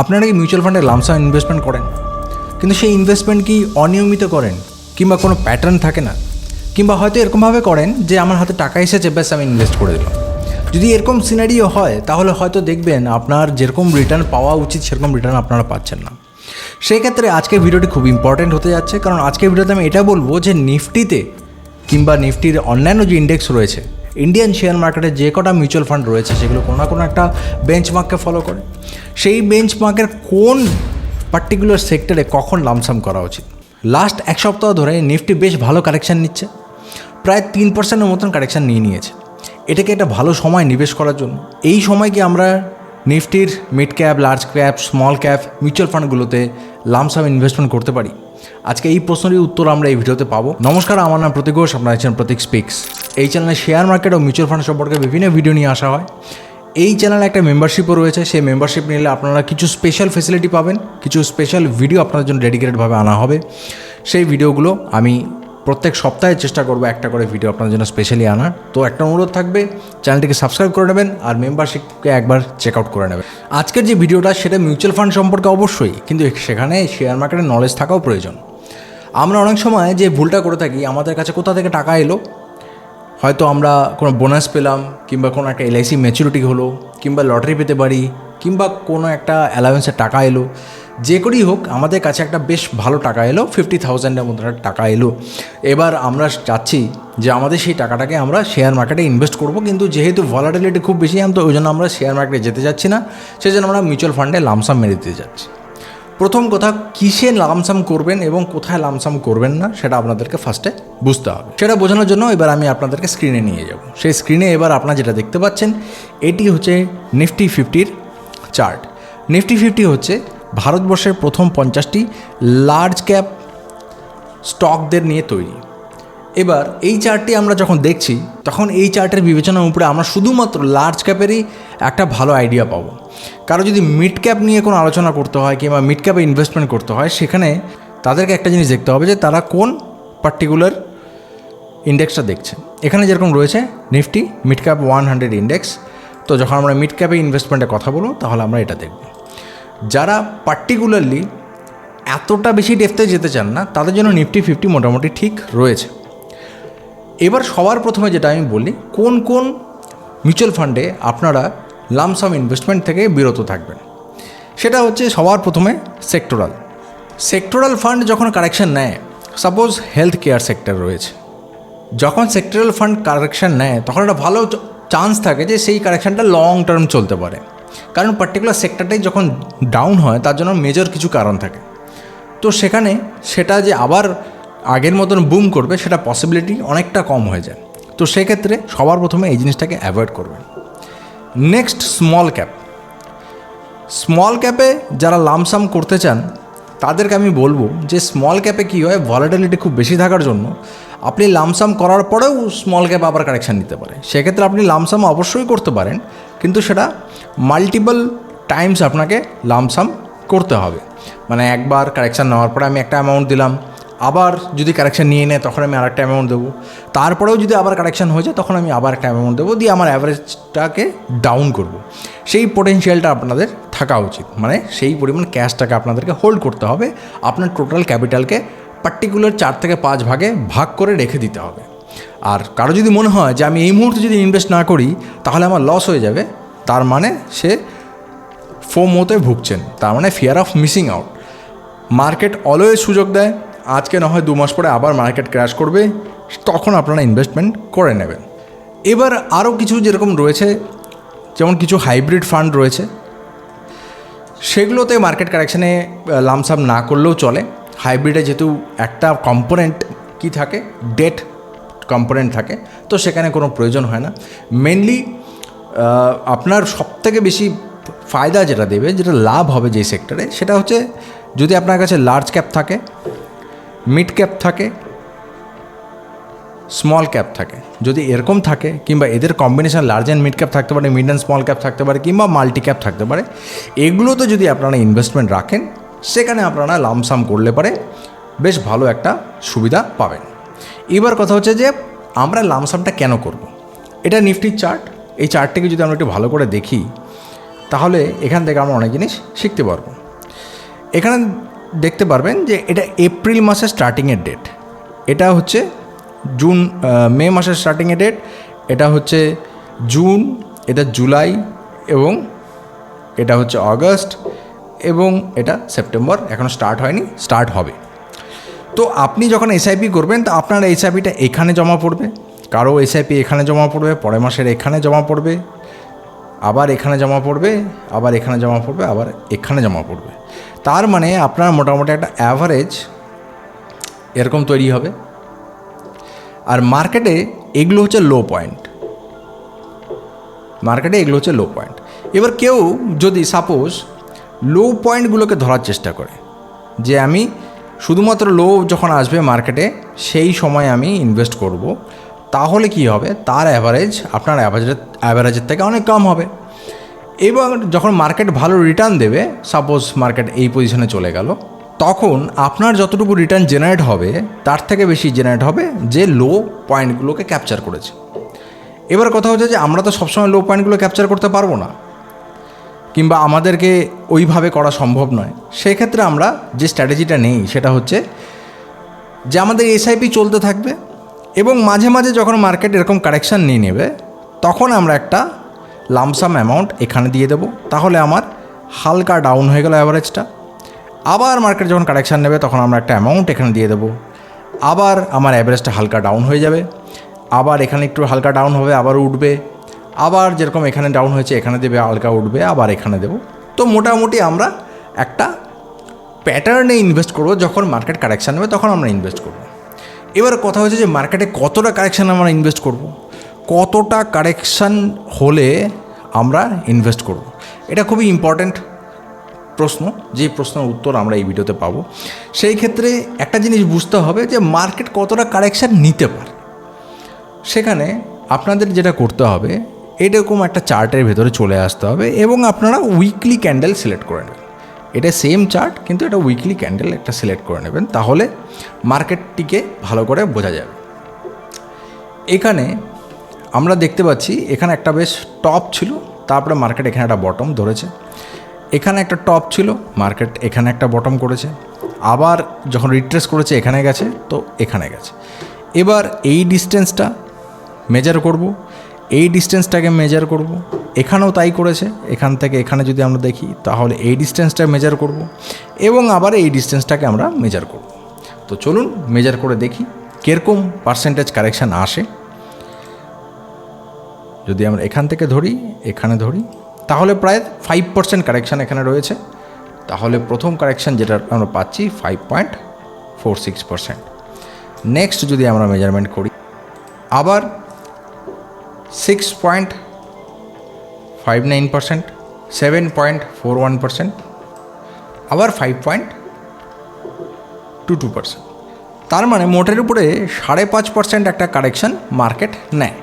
আপনারা কি মিউচুয়াল ফান্ডে লামসাম ইনভেস্টমেন্ট করেন? কিন্তু সেই ইনভেস্টমেন্ট কি অনিয়মিত করেন? কিংবা কোনো প্যাটার্ন থাকে না? কিংবা হয়তো এরকমভাবে করেন যে আমার হাতে টাকা এসেছে, ব্যাস আমি ইনভেস্ট করে দিলাম। যদি এরকম সিনারিও হয়, তাহলে হয়তো দেখবেন আপনার যেরকম রিটার্ন পাওয়া উচিত, সেরকম রিটার্ন আপনারা পাচ্ছেন না। সেই ক্ষেত্রে আজকের ভিডিওটি খুব ইম্পর্ট্যান্ট হতে যাচ্ছে, কারণ আজকের ভিডিওতে আমি এটা বলব যে নিফটিতে কিংবা নিফটির অন্যান্য যে ইন্ডেক্স রয়েছে ইন্ডিয়ান শেয়ার মার্কেটে যে কটা মিউচুয়াল ফান্ড রয়েছে, সেগুলো কোনো না কোনো একটা বেঞ্চমার্ককে ফলো করে। সেই বেঞ্চমার্কের কোন পার্টিকুলার সেক্টরে কখন লামসাম করা উচিত? লাস্ট এক সপ্তাহ ধরে নিফটি বেশ ভালো কারেকশান নিচ্ছে। প্রায় তিন পার্সেন্টের মতন কারেকশান নিয়ে নিয়েছে। এটাকে একটা ভালো সময় নিবেশ করার জন্য। এই সময় কি আমরা নিফটির mid cap large cap small cap mutual ফান্ডগুলোতে lump sum investment করতে পারি? আজকে এই প্রশ্নেরই উত্তর আমরা এই ভিডিওতে পাবো। নমস্কার, আমার নাম প্রতীক ঘোষ, আপনারা আছেন প্রতীক স্পিক্স এই চ্যানেলে শেয়ার মার্কেট ও মিউচুয়াল ফান্ড সম্পর্কে বিভিন্ন ভিডিও নিয়ে আসা হয়। এই চ্যানেলে একটা মেম্বারশিপও রয়েছে, সেই মেম্বারশিপ নিলে আপনারা কিছু স্পেশাল ফেসিলিটি পাবেন, কিছু স্পেশাল ভিডিও আপনাদের জন্য ডেডিকেটেডভাবে আনা হবে। সেই ভিডিওগুলো আমি প্রত্যেক সপ্তাহে চেষ্টা করব একটা করে ভিডিও আপনাদের জন্য স্পেশালি আনার। তো একটা অনুরোধ থাকবে চ্যানেলটিকে সাবস্ক্রাইব করে নেবেন আর মেম্বারশিপকে একবার চেক আউট করে নেবেন। আজকের যে ভিডিওটা সেটা মিউচুয়াল ফান্ড সম্পর্কে অবশ্যই, কিন্তু সেখানে শেয়ার মার্কেটের নলেজ থাকাও প্রয়োজন। আমরা অনেক সময় যে ভুলটা করে থাকি, আমাদের কাছে কোথা থেকে টাকা এলো হয়তো আমরা কোনো বোনাস পেলাম, কিংবা কোনো একটা এলআইসি ম্যাচুরিটি হলো, কিংবা লটারি পেতে পারি, কিংবা কোনো একটা অ্যালাউন্সের টাকা এলো, যে করেই হোক, আমাদের কাছে একটা বেশ ভালো টাকা এলো ফিফটি থাউজেন্ডের মতো একটা টাকা এলো। এবার আমরা চাচ্ছি যে আমাদের সেই টাকাটাকে আমরা শেয়ার মার্কেটে ইনভেস্ট করব, কিন্তু যেহেতু ভলাটিলিটি খুব বেশি তো ওই জন্য আমরা শেয়ার মার্কেটে যেতে যাচ্ছি না সেই জন্য আমরা মিউচুয়াল ফান্ডে লামসাম মেরে দিতে যাচ্ছি প্রথম কথা, কিসে লামসাম করবেন এবং কোথায় লামসাম করবেন না, সেটা আপনাদেরকে ফার্স্টে বুঝতে হবে। সেটা বোঝানোর জন্য এবার আমি আপনাদেরকে স্ক্রিনে নিয়ে যাব। সেই স্ক্রিনে এবার আপনারা যেটা দেখতে পাচ্ছেন, এটি হচ্ছে নিফটি ফিফটির চার্ট নিফটি ফিফটি হচ্ছে ভারতবর্ষের প্রথম পঞ্চাশটি লার্জ ক্যাপ স্টকদের নিয়ে তৈরি। এবার এই চার্টটি আমরা যখন দেখছি, তখন এই চার্টের বিবেচনার উপরে আমরা শুধুমাত্র লার্জ ক্যাপেরই একটা ভালো আইডিয়া পাবো। কারও যদি মিড ক্যাপ নিয়ে কোনো আলোচনা করতে হয় কিংবা মিড ক্যাপে ইনভেস্টমেন্ট করতে হয়, সেখানে তাদেরকে একটা জিনিস দেখতে হবে যে তারা কোন পার্টিকুলার ইন্ডেক্সটা দেখছে। এখানে যেরকম রয়েছে Nifty mid cap one hundred index তো যখন আমরা মিড ক্যাপে ইনভেস্টমেন্টের কথা বলব, তাহলে আমরা এটা দেখব। যারা পার্টিকুলারলি এতটা বেশি ডেফতে যেতে চান না, তাদের জন্য নিফটি ফিফটি মোটামুটি ঠিক রয়েছে। এবার সবার প্রথমে যেটা আমি বলি, কোন কোন মিউচুয়াল ফান্ডে আপনারা লামসাম ইনভেস্টমেন্ট থেকে বিরত থাকবেন। সেটা হচ্ছে সবার প্রথমে সেক্টরাল সেক্টোরাল ফান্ড যখন কারেকশন নেয় সাপোজ হেলথ কেয়ার সেক্টর রয়েছে। যখন সেক্টরাল ফান্ড কারেকশন নেয়, তখন একটা ভালো চান্স থাকে যে সেই কারেকশনটা লং টার্ম চলতে পারে। কারণ পার্টিকুলার সেক্টরটাই যখন ডাউন হয়, তার জন্য মেজর কিছু কারণ থাকে। তো সেখানে সেটা যে আবার আগের মতন বুম করবে, সেটা পসিবিলিটি অনেকটা কম হয়ে যায়। তো সেক্ষেত্রে সবার প্রথমে এই জিনিসটাকে অ্যাভয়েড করবেন। নেক্সট স্মল ক্যাপ স্মল ক্যাপে যারা লামসাম করতে চান, তাদেরকে আমি বলব যে স্মল ক্যাপে কী হয় ভলাটিলিটি খুব বেশি থাকার জন্য আপনি লামসাম করার পরেও স্মল ক্যাপ আবার কারেকশান নিতে পারে। সেক্ষেত্রে আপনি লামসাম অবশ্যই করতে পারেন, কিন্তু সেটা মাল্টিপল টাইমস আপনাকে লামসাম করতে হবে। মানে একবার কারেকশান নেওয়ার পরে আমি একটা অ্যামাউন্ট দিলাম আবার যদি কারেকশান নিয়ে নেয়, তখন আমি আর একটা অ্যামাউন্ট দেবো। তারপরেও যদি আবার কারেকশান হয়ে যায়, তখন আমি আবার একটা অ্যামাউন্ট দেবো, দিয়ে আমার অ্যাভারেজটাকে ডাউন করব। সেই পোটেনশিয়ালটা আপনাদের থাকা উচিত। মানে সেই পরিমাণ ক্যাশটাকে আপনাদেরকে হোল্ড করতে হবে। আপনার টোটাল ক্যাপিটালকে পার্টিকুলার চার থেকে পাঁচ ভাগে ভাগ করে রেখে দিতে হবে। আর কারও যদি মনে হয় যে আমি এই মুহূর্তে যদি ইনভেস্ট না করি, তাহলে আমার লস হয়ে যাবে। তার মানে সে ফোমোতে ভুগছেন। তার মানে fear of missing out market always সুযোগ দেয়। আজকে না হয় দু মাস পরে আবার মার্কেট ক্র্যাশ করবে, তখন আপনারা ইনভেস্টমেন্ট করে নেবেন। এবার আরও কিছু যেরকম রয়েছে, যেমন কিছু হাইব্রিড ফান্ড রয়েছে, সেগুলোতে মার্কেট কারেকশানে লামসাম না করলেও চলে। হাইব্রিডে যেহেতু একটা কম্পোনেন্ট কি থাকে ডেট কম্পোনেন্ট থাকে, তো সেখানে কোনো প্রয়োজন হয় না। মেনলি আপনার সবথেকে বেশি ফায়দা যেটা দেবে, যেটা লাভ হবে যেই সেক্টরে সেটা হচ্ছে যদি আপনার কাছে লার্জ ক্যাপ থাকে মিড ক্যাপ থাকে, স্মল ক্যাপ থাকে। যদি এরকম থাকে, কিংবা এদের combination large and mid cap থাকতে পারে, মিড অ্যান্ড স্মল ক্যাপ থাকতে পারে, কিংবা মাল্টি ক্যাপ থাকতে পারে, এগুলোতে যদি আপনারা ইনভেস্টমেন্ট রাখেন, সেখানে আপনারা লামসাম করলে পারে বেশ ভালো একটা সুবিধা পাবেন। এবার কথা হচ্ছে যে, আমরা লামসামটা কেন করব। এটা নিফটির চার্ট। এই চার্টটিকে যদি আমরা একটু ভালো করে দেখি, তাহলে এখান থেকে আমরা অনেক জিনিস শিখতে পারব। এখানে দেখতে পারবেন যে এটা এপ্রিল মাসের স্টার্টিংয়ের ডেট এটা হচ্ছে জুন মে মাসের স্টার্টিংয়ের ডেট এটা হচ্ছে জুন, এটা জুলাই এবং এটা হচ্ছে অগস্ট এবং এটা সেপ্টেম্বর। এখনও স্টার্ট হয়নি স্টার্ট হবে। তো আপনি যখন এসআইপি করবেন, তো আপনার এসআইপিটা এখানে জমা পড়বে। কারও এসআইপি এখানে জমা পড়বে, পরের মাসের এখানে জমা পড়বে, আবার এখানে জমা পড়বে, আবার এখানে জমা পড়বে, আবার এখানে জমা পড়বে। তার মানে আপনার মোটামুটি একটা অ্যাভারেজ এরকম তৈরি হবে। আর মার্কেটে এগুলো হচ্ছে লো পয়েন্ট মার্কেটে এগুলো হচ্ছে লো পয়েন্ট এবার কেউ যদি সাপোজ লো পয়েন্টগুলোকে ধরার চেষ্টা করে, যে আমি শুধুমাত্র লো যখন আসবে মার্কেটে সেই সময় আমি ইনভেস্ট করব, তাহলে কি হবে? তার অ্যাভারেজ আপনার অ্যাভারেজের অ্যাভারেজের থেকে অনেক কম হবে। এবং যখন মার্কেট ভালো রিটার্ন দেবে সাপোজ মার্কেট এই পজিশনে চলে গেল, তখন আপনার যতটুকু রিটার্ন জেনারেট হবে, তার থেকে বেশি জেনারেট হবে যে লো পয়েন্টগুলোকে ক্যাপচার করেছে। এবার কথা হচ্ছে যে আমরা তো সবসময় লো পয়েন্টগুলো ক্যাপচার করতে পারব না, কিংবা আমাদেরকে ওইভাবে করা সম্ভব নয়। সেক্ষেত্রে আমরা যে স্ট্র্যাটেজিটা নেই, সেটা হচ্ছে যে আমাদের এসআইপি চলতে থাকবে এবং মাঝে মাঝে যখন মার্কেট এরকম কারেকশান নিয়ে নেবে, তখন আমরা একটা লামসাম অ্যামাউন্ট এখানে দিয়ে দেবো। তাহলে আমার হালকা ডাউন হয়ে গেল অ্যাভারেজটা আবার মার্কেট যখন কারেকশান নেবে, তখন আমরা একটা অ্যামাউন্ট এখানে দিয়ে দেবো। আবার আমার অ্যাভারেজটা হালকা ডাউন হয়ে যাবে। আবার এখানে একটু হালকা ডাউন হবে, আবার উঠবে। আবার যেরকম এখানে ডাউন হয়েছে, এখানে দেবে, হালকা উঠবে, আবার এখানে দেবো। তো মোটামুটি আমরা একটা প্যাটার্নে ইনভেস্ট করব। যখন মার্কেট কারেকশান নেবে, তখন আমরা ইনভেস্ট করব। এবার কথা হচ্ছে যে মার্কেটে কতটা কারেকশান আমরা ইনভেস্ট করব? কতটা কারেকশান হলে আমরা ইনভেস্ট করব? এটা খুবই ইম্পর্ট্যান্ট প্রশ্ন, যে প্রশ্নের উত্তর আমরা এই ভিডিওতে পাবো। সেই ক্ষেত্রে একটা জিনিস বুঝতে হবে যে মার্কেট কতটা কারেকশান নিতে পারে। সেখানে আপনাদের যেটা করতে হবে, এরকম একটা চার্টের ভেতরে চলে আসতে হবে এবং আপনারা উইকলি ক্যান্ডেল সিলেক্ট করে নেবেন। এটা সেম চার্ট কিন্তু এটা উইকলি ক্যান্ডেল একটা সিলেক্ট করে নেবেন, তাহলে মার্কেটটিকে ভালো করে বোঝা যাবে। এখানে আমরা দেখতে পাচ্ছি, এখানে একটা বেশ টপ ছিল, তারপরে মার্কেট এখানে একটা বটম ধরেছে। এখানে একটা টপ ছিল মার্কেট এখানে একটা বটম করেছে। আবার যখন রিট্রেস করেছে, এখানে গেছে, তো এখানে গেছে। এবার এই ডিস্টেন্সটা মেজার করব, এই ডিস্টেন্সটাকে মেজার করব, এখানেও তাই করেছে, এখান থেকে এখানে যদি আমরা দেখি, তাহলে এই ডিস্টেন্সটা মেজার করব, এবং আবার এই ডিস্টেন্সটাকে আমরা মেজার করব। তো চলুন মেজার করে দেখি, কীরকম পার্সেন্টেজ কারেকশান আসে। যদি আমরা এখান থেকে ধরি, এখানে ধরি, তাহলে প্রায় ফাইভ পার্সেন্ট কারেকশান এখানে রয়েছে। তাহলে প্রথম কারেকশান যেটা আমরা পাচ্ছি five point four six percent next যদি আমরা মেজারমেন্ট করি, আবার six point five nine percent seven point four one percent আবার five point two two percent তার মানে মোটের উপরে সাড়ে পাঁচ পার্সেন্ট একটা কারেকশান মার্কেট নেয়।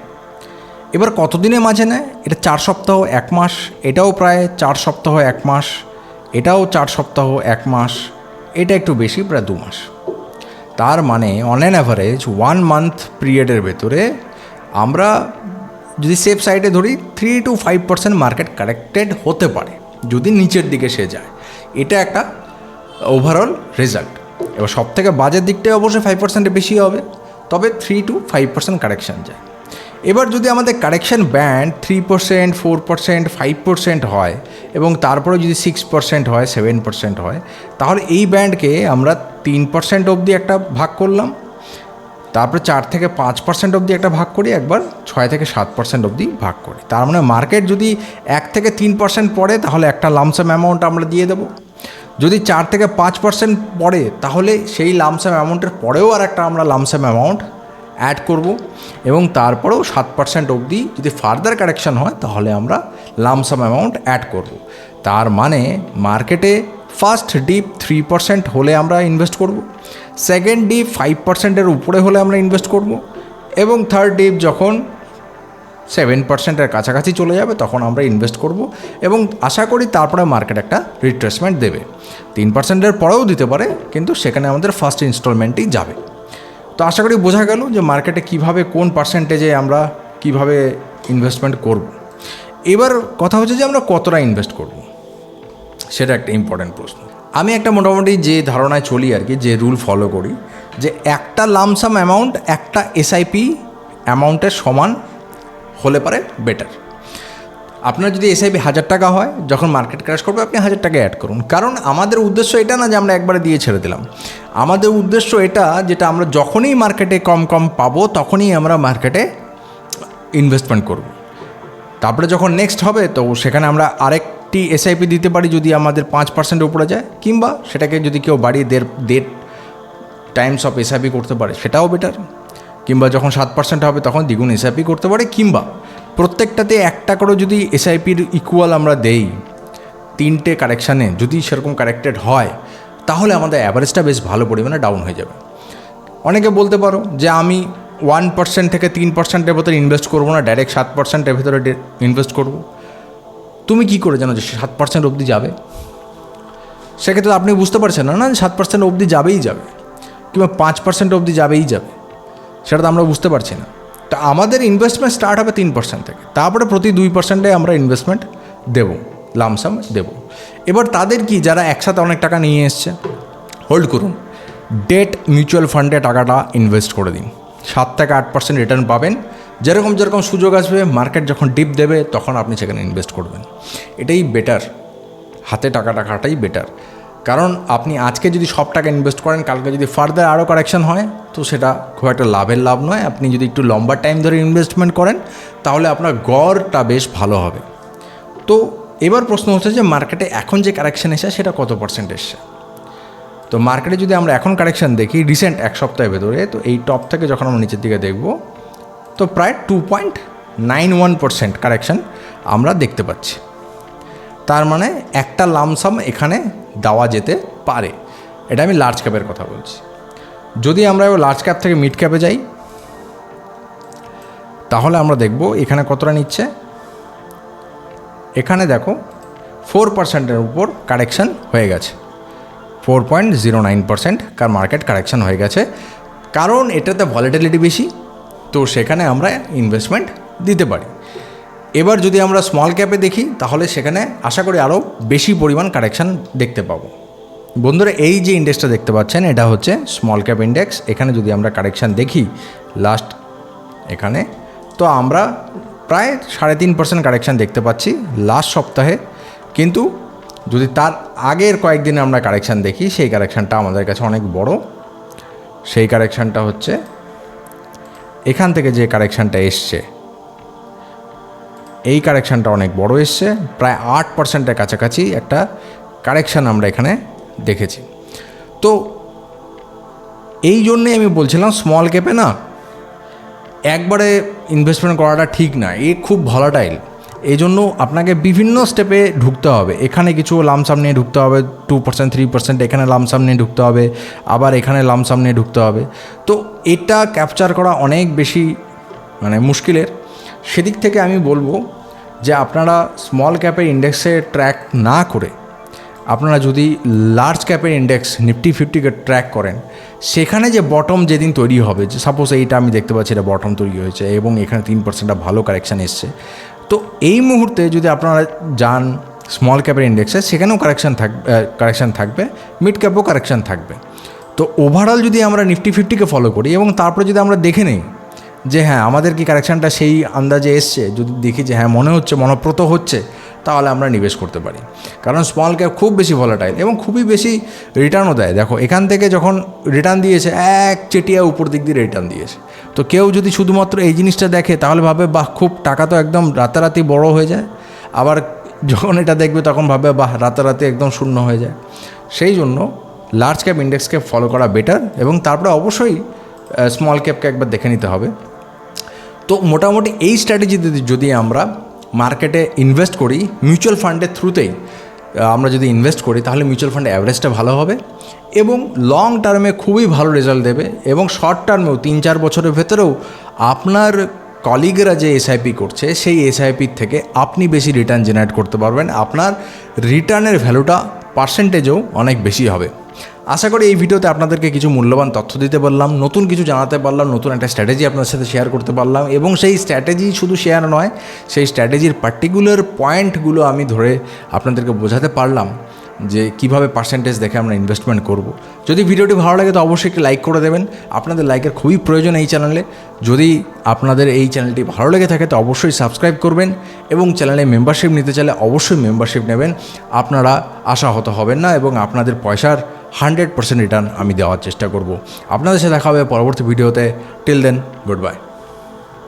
এবার কতদিনের মাঝে নেয়? এটা চার সপ্তাহ, এক মাস। এটাও প্রায় চার সপ্তাহ, এক মাস। এটাও চার সপ্তাহ, এক মাস। এটা একটু বেশি, প্রায় দু মাস। তার মানে on an average one month পিরিয়ডের ভেতরে আমরা যদি সেফ সাইডে ধরি three two five percent market corrected হতে পারে, যদি নিচের দিকে সে যায়। এটা একটা ওভারঅল রেজাল্ট এবার সব থেকে বাজের দিকটাই অবশ্যই ফাইভ পার্সেন্টের বেশি হবে, তবে three two five percent correction যায়। এবার যদি আমাদের correction band three percent four percent five percent হয় এবং তারপরে যদি সিক্স পার্সেন্ট হয় সেভেন পার্সেন্ট হয়, তাহলে এই ব্যান্ডকে আমরা তিন পার্সেন্ট অবধি একটা ভাগ করলাম। তারপরে চার থেকে পাঁচ পার্সেন্ট অবধি একটা ভাগ করি, একবার ছয় থেকে সাত পার্সেন্ট অবধি ভাগ করি। তার মানে মার্কেট যদি এক থেকে তিন পার্সেন্ট পড়ে, তাহলে একটা লামসাম অ্যামাউন্ট আমরা দিয়ে দেবো। যদি চার থেকে পাঁচ পার্সেন্ট পড়ে, তাহলে সেই লামসাম অ্যামাউন্টের পরেও আর একটা আমরা লামসাম অ্যামাউন্ট অ্যাড করব এবং তারপরেও সাত পার্সেন্ট অবধি যদি ফার্দার কারেকশন হয়, তাহলে আমরা লামসাম অ্যামাউন্ট অ্যাড করব। তার মানে মার্কেটে ফার্স্ট ডিপ থ্রি পার্সেন্ট হলে আমরা ইনভেস্ট করব সেকেন্ড ডিপ ফাইভ পার্সেন্টের উপরে হলে আমরা ইনভেস্ট করব এবং থার্ড ডিপ যখন সেভেন পার্সেন্টের কাছাকাছি চলে যাবে, তখন আমরা ইনভেস্ট করব এবং আশা করি তারপরে মার্কেট একটা রিট্রেসমেন্ট দেবে। তিন পার্সেন্টের পরেও দিতে পারে, কিন্তু সেখানে আমাদের ফার্স্ট ইনস্টলমেন্টই যাবে। তো আশা করি বোঝা গেল যে মার্কেটে কীভাবে কোন পার্সেন্টেজে আমরা কীভাবে ইনভেস্টমেন্ট করব। এবার কথা হচ্ছে যে আমরা কতটা ইনভেস্ট করব। সেটা একটা ইম্পর্ট্যান্ট প্রশ্ন। আমি একটা মোটামুটি যে ধারণায় চলি আর কি, যে রুল ফলো করি, যে একটা লামসাম অ্যামাউন্ট একটা এসআইপি অ্যামাউন্টের সমান হলে পারে বেটার আপনার যদি এসআইপি হাজার টাকা হয়, যখন মার্কেট ক্র্যাশ করবে, আপনি হাজার টাকা অ্যাড করুন। কারণ আমাদের উদ্দেশ্য এটা না যে আমরা একবারে দিয়ে ছেড়ে দিলাম। আমাদের উদ্দেশ্য এটা যেটা আমরা যখনই মার্কেটে কম কম পাবো, তখনই আমরা মার্কেটে ইনভেস্টমেন্ট করব। তারপরে যখন নেক্সট হবে, তো সেখানে আমরা আরেকটি এসআইপি দিতে পারি যদি আমাদের পাঁচ পার্সেন্টের উপরে যায়, কিংবা সেটাকে যদি কেউ বাড়িয়ে দেড় দেড় টাইমস অফ এসআইপি করতে পারে, সেটাও বেটার কিংবা যখন সাত পার্সেন্ট হবে, তখন দ্বিগুণ এসআইপি করতে পারে, কিংবা প্রত্যেকটাতে একটা করে যদি এসআইপির ইকুয়াল আমরা দেই, তিনটে কারেকশানে যদি সেরকম কারেক্টেড হয়, তাহলে আমাদের অ্যাভারেজটা বেশ ভালো পরিমাণে ডাউন হয়ে যাবে। অনেকে বলতে পারো যে আমি ওয়ান পার্সেন্ট থেকে তিন পার্সেন্টের ভেতরে ইনভেস্ট করব না ডাইরেক্ট সাত পার্সেন্টের ভেতরে ইনভেস্ট করব। তুমি কি করে জানো যে সাত পার্সেন্ট অবধি যাবে? সেক্ষেত্রে আপনি বুঝতে পারছেন না না সাত পার্সেন্ট অবধি যাবেই যাবে, কিংবা পাঁচ পার্সেন্ট অবধি যাবেই যাবে, সেটা তো আমরা বুঝতে পারছি না। তা আমাদের ইনভেস্টমেন্ট স্টার্ট হবে তিন পার্সেন্ট থেকে। তারপরে প্রতি দুই পার্সেন্টে আমরা ইনভেস্টমেন্ট দেবো লামসাম দেব। এবার তাদের কি, যারা একসাথে অনেক টাকা নিয়ে এসছে হোল্ড করুন। ডেট মিউচুয়াল ফান্ডে টাকাটা ইনভেস্ট করে দিন। সাত থেকে আট পার্সেন্ট রিটার্ন পাবেন। যেরকম যেরকম সুযোগ আসবে মার্কেট যখন ডিপ দেবে, তখন আপনি সেখানে ইনভেস্ট করবেন। এটাই বেটার হাতে টাকা রাখাটাই বেটার কারণ আপনি আজকে যদি সব টাকা ইনভেস্ট করেন, কালকে যদি ফার্দার আরও কারেকশন হয়, তো সেটা খুব একটা লাভের লাভ নয়। আপনি যদি একটু লম্বা টাইম ধরে ইনভেস্টমেন্ট করেন, তাহলে আপনার গড়টা বেশ ভালো হবে। তো এবার প্রশ্ন হচ্ছে যে মার্কেটে এখন যে কারেকশন এসে, সেটা কত পার্সেন্ট এসছে? তো মার্কেটে যদি আমরা এখন কারেকশন দেখি রিসেন্ট এক সপ্তাহের ভেতরে, তো এই টপ থেকে যখন আমরা নিচের দিকে দেখব, তো প্রায় two point nine one percent correction আমরা দেখতে পাচ্ছি। তার মানে একটা লামসাম এখানে দেওয়া যেতে পারে। এটা আমি লার্জ ক্যাপের কথা বলছি। যদি আমরা লার্জ ক্যাপ থেকে মিড ক্যাপে যাই, তাহলে আমরা দেখব এখানে কতটা নিচ্ছে। এখানে দেখো ফোর পার্সেন্টের উপর কারেকশন হয়ে গেছে। Four point zero nine percent car market correction হয়ে গেছে। কারণ এটাতে ভলিটিলিটি বেশি, তো সেখানে আমরা ইনভেস্টমেন্ট দিতে পারি। এবার যদি আমরা স্মল ক্যাপে দেখি, তাহলে সেখানে আশা করি আরও বেশি পরিমাণ কারেকশান দেখতে পাবো। বন্ধুরা, এই যে ইন্ডেক্সটা দেখতে পাচ্ছেন, এটা হচ্ছে স্মল ক্যাপ ইন্ডেক্স এখানে যদি আমরা কারেকশান দেখি লাস্ট এখানে, তো আমরা প্রায় সাড়ে তিন পার্সেন্ট কারেকশান দেখতে পাচ্ছি লাস্ট সপ্তাহে। কিন্তু যদি তার আগের কয়েকদিনে আমরা কারেকশান দেখি, সেই কারেকশানটা আমাদের কাছে অনেক বড়। সেই কারেকশানটা হচ্ছে, এখান থেকে যে কারেকশানটা এসছে এই কারেকশানটা অনেক বড় এসছে। প্রায় আট পার্সেন্টের কাছাকাছি একটা কারেকশান আমরা এখানে দেখেছি। তো এই জন্যে আমি বলছিলাম স্মল ক্যাপে না, একবারে ইনভেস্টমেন্ট করাটা ঠিক না, এ খুব ভলাটাইল এই জন্য আপনাকে বিভিন্ন স্টেপে ঢুকতে হবে। এখানে কিছু লামসাম নিয়ে ঢুকতে হবে টু পার্সেন্ট থ্রি পার্সেন্ট এখানে লামসাম নিয়ে ঢুকতে হবে, আবার এখানে লামসাম নিয়ে ঢুকতে হবে। তো এটা ক্যাপচার করা অনেক বেশি মানে মুশকিলের। সেদিক থেকে আমি বলব যে আপনারা স্মল ক্যাপের ইন্ডেক্সে ট্র্যাক না করে আপনারা যদি লার্জ ক্যাপের ইন্ডেক্স নিফটি ফিফটিকে ট্র্যাক করেন, সেখানে যে বটম যেদিন তৈরি হবে, যে সাপোজ এইটা আমি দেখতে পাচ্ছি এটা বটম তৈরি হয়েছে এবং এখানে তিন পার্সেন্টটা ভালো কারেকশান এসছে, তো এই মুহূর্তে যদি আপনারা যান স্মল ক্যাপের ইন্ডেক্সে সেখানেও কারেকশান থাকবে কারেকশান থাকবে মিড ক্যাপও কারেকশান থাকবে। তো ওভারঅল যদি আমরা নিফটি ফিফটিকে ফলো করি এবং তারপরে যদি আমরা দেখে নিই যে হ্যাঁ আমাদের কি কারেকশানটা সেই আন্দাজে এসছে? যদি দেখি যে হ্যাঁ মনে হচ্ছে, মনপ্রত হচ্ছে, তাহলে আমরা নিবেশ করতে পারি। কারণ স্মল ক্যাপ খুব বেশি ভলাটাইল এবং খুবই বেশি রিটার্নও দেয়। দেখো, এখান থেকে যখন রিটার্ন দিয়েছে, এক চেটিয়া উপর দিক দিয়ে রিটার্ন দিয়েছে। তো কেউ যদি শুধুমাত্র এই জিনিসটা দেখে, তাহলে ভাবে, বাহ, খুব টাকা তো একদম রাতারাতি বড় হয়ে যায়। আবার যখন এটা দেখবে, তখন ভাবে, বাহ, রাতারাতি একদম শূন্য হয়ে যায়। সেই জন্য লার্জ ক্যাপ ইন্ডেক্সকে ফলো করা বেটার এবং তারপরে অবশ্যই স্মল ক্যাপকে একবার দেখে নিতে হবে। তো মোটামুটি এই স্ট্র্যাটেজিতে যদি আমরা মার্কেটে ইনভেস্ট করি মিউচুয়াল ফান্ডের থ্রুতেই আমরা যদি ইনভেস্ট করি, তাহলে মিউচুয়াল ফান্ড অ্যাভারেজটা ভালো হবে এবং লং টার্মে খুবই ভালো রেজাল্ট দেবে এবং শর্ট টার্মেও তিন চার বছরের ভেতরেও আপনার কলিগরা যে এসআইপি করছে, সেই এসআইপির থেকে আপনি বেশি রিটার্ন জেনারেট করতে পারবেন। আপনার রিটার্নের ভ্যালুটা পার্সেন্টেজও অনেক বেশি হবে। আশা করি এই ভিডিওতে আপনাদেরকে কিছু মূল্যবান তথ্য দিতে পারলাম, নতুন কিছু জানাতে পারলাম, নতুন একটা স্ট্র্যাটেজি আপনার সাথে শেয়ার করতে পারলাম এবং সেই স্ট্র্যাটেজি শুধু শেয়ার নয়, সেই স্ট্র্যাটেজির পার্টিকুলার পয়েন্টগুলো আমি ধরে আপনাদেরকে বোঝাতে পারলাম যে কীভাবে পার্সেন্টেজ দেখে আমরা ইনভেস্টমেন্ট করব। যদি ভিডিওটি ভালো লাগে তো অবশ্যই একটি লাইক করে দেবেন। আপনাদের লাইকের খুবই প্রয়োজন এই চ্যানেলে যদি আপনাদের এই চ্যানেলটি ভালো লেগে থাকে তো অবশ্যই সাবস্ক্রাইব করবেন এবং চ্যানেলে মেম্বারশিপ নিতে চাইলে অবশ্যই মেম্বারশিপ নেবেন। আপনারা আশাহত হবেন না এবং আপনাদের পয়সার হান্ড্রেড পার্সেন্ট রিটার্ন আমি দেওয়ার চেষ্টা করব। আপনাদের সাথে দেখা হবে পরবর্তী ভিডিওতে। Till then, good bye.